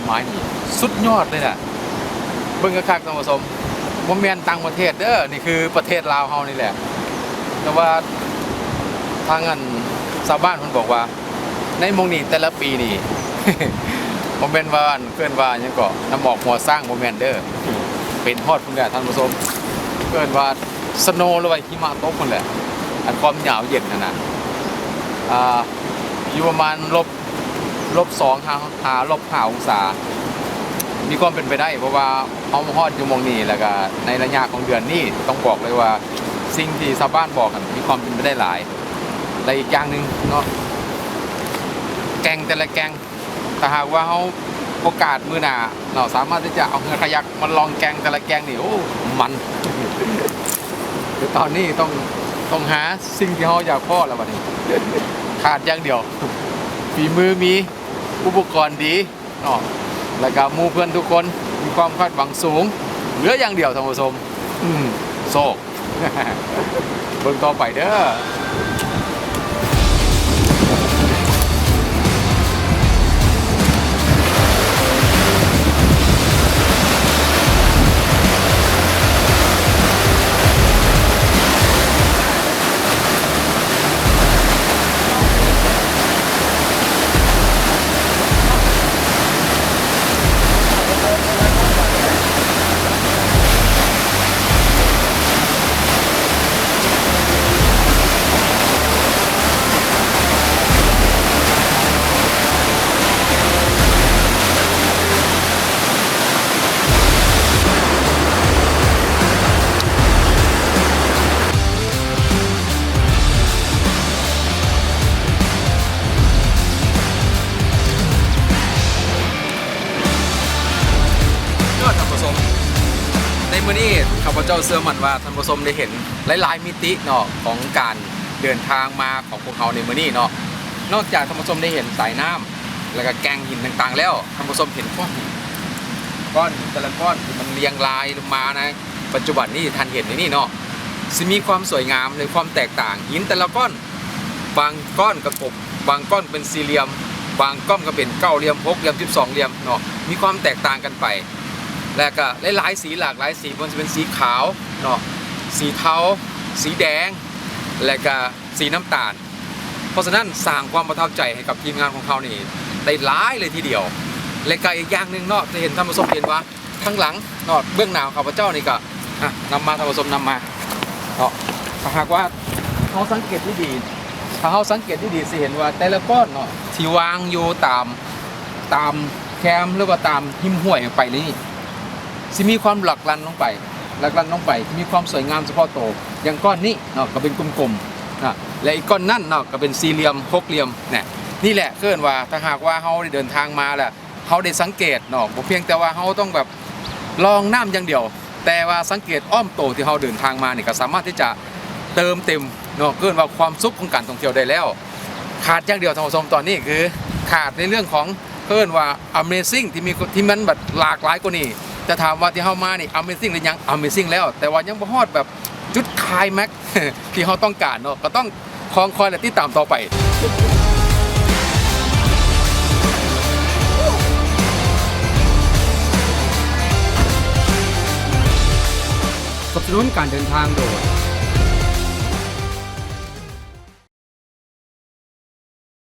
มไม้แต่ละไม้นี่สุดยอดเลยน่ะเบิ่งกระคักท่านผู้ชมบ่แมนต่างประเทศเด้อนี่คือประเทศลาวเฮานี่แหละ แต่ว่าทางอันชาวบ้านเพิ่นบอกว่า ในมงนี้แต่ละปีนี่บ่แม่นว่านเพิ่นว่าหยังก็น้ำหมอกหัวสร้างบ่แม่นเด้อเป็นฮอดพุ่นแหละท่านผู้ชมเกินว่าสโนว์หรือว่าหิมะตกพุ่นแหละอันความหนาวเย็นนั่นน่ะอ่าอยู่ประมาณลบ ลบสองหาหาลบห้าองศา มีความเป็นไปได้ เพราะว่าเขามาฮอดอยู่มองนี้แล้วก็ในระยะของเดือนนี้ต้องบอกเลยว่าสิ่งที่ชาวบ้านบอกกันมีความเป็นไปได้หลายและอีกอย่างหนึ่งเนาะแกงแต่ละแกงแต่หากว่าเขาโอกาสมือหนาเราสามารถที่จะเอาเงือขยักมาลองแกงแต่ละแกงนี่โอ้มันคือตอนนี้ต้องต้องหาสิ่งที่เขาอยากพ่อแล้ววันนี้ ขาดอย่างเดียวฝีมือมี อุปกรณ์ดีเนาะแล้วก็มู่เพื่อนทุกคนมีความคาดหวังสูง เหลืออย่างเดียวท่านผู้ชม อืมโศกเบิ่งต่อไปเด้อ มื้อนี้ข้าพเจ้าเชื่อมันว่าท่านผู้ชมได้เห็นหลายๆมิติเนาะของการเดินทางมาของพวกเขาในมื้อนี้เนาะนอกจากท่านผู้ชมได้เห็นสายน้ำแล้วก็แกงหินต่างๆ แล้วท่านผู้ชมเห็นก้อนก้อนแต่ละก้อนมันเรียงรายลงมานะ ปัจจุบันนี้ท่านเห็นในนี่เนาะสิมีความสวยงามในความแตกต่าง หินแต่ละก้อนบางก้อนกระกบบางก้อนเป็นสี่เหลี่ยม บางก้อนก็เป็นเก้าเหลี่ยมหกเหลี่ยมสิบสองเหลี่ยมเนาะมีความแตกต่างกันไป แล้วก็หลายๆสีหลากหลายสีมันจะเป็นสีขาวเนาะสีเทาสีแดง และก็สีน้ำตาล เพราะฉะนั้นสร้างความประทับใจให้กับทีมงานของเขานี่ได้หลายเลยทีเดียว และก็อีกอย่างหนึ่งเนาะจะเห็นท่านผู้ชมเห็นว่าข้างหลังเนาะเบื้องหน้าข้าพเจ้านี่ก็นำมาท่านผู้ชมนำมาเนาะถ้าหากว่าเขาสังเกตที่ดีถ้าเขาสังเกตที่ดีสิเห็นว่าแต่ละก้อนเนาะที่วางอยู่ตามตามแคมหรือว่าตามหิมห้วยไปนี่ สิมีความหลักลันลงไปหลักลันลงไป มีความสวยงามเฉพาะตัวอย่างก้อนนี้เนาะก็เป็นกลมๆนะและอีกก้อนนั่นเนาะก็เป็นสี่เหลี่ยมหกเหลี่ยมเนี่ยนี่แหละเกินว่าถ้าหากว่าเขาได้เดินทางมาแหละเขาได้สังเกตเนาะบ่เพียงแต่ว่าเขาต้องแบบลองน้ำอย่างเดียว แต่ว่าสังเกตอ้อมโตที่เขาเดินทางมาเนี่ยก็สามารถที่จะเติมเต็มเนาะเกินว่าความสุขของการท่องเที่ยวได้แล้ว ขาดอย่างเดียวท่านผู้ชมตอนนี้คือขาดในเรื่องของเพิ่นว่า Amazing ที่มีที่มันแบบหลากหลายกว่านี้ แต่ถามว่าที่เขามานี่ Amazing หรือยัง Amazing แล้ว แต่ว่ายังบ่ฮอดแบบจุดคลายแม็กที่เขาต้องการเนาะก็ต้องคองคอยและติดตามต่อไปสนับสนุนการเดินทางโดย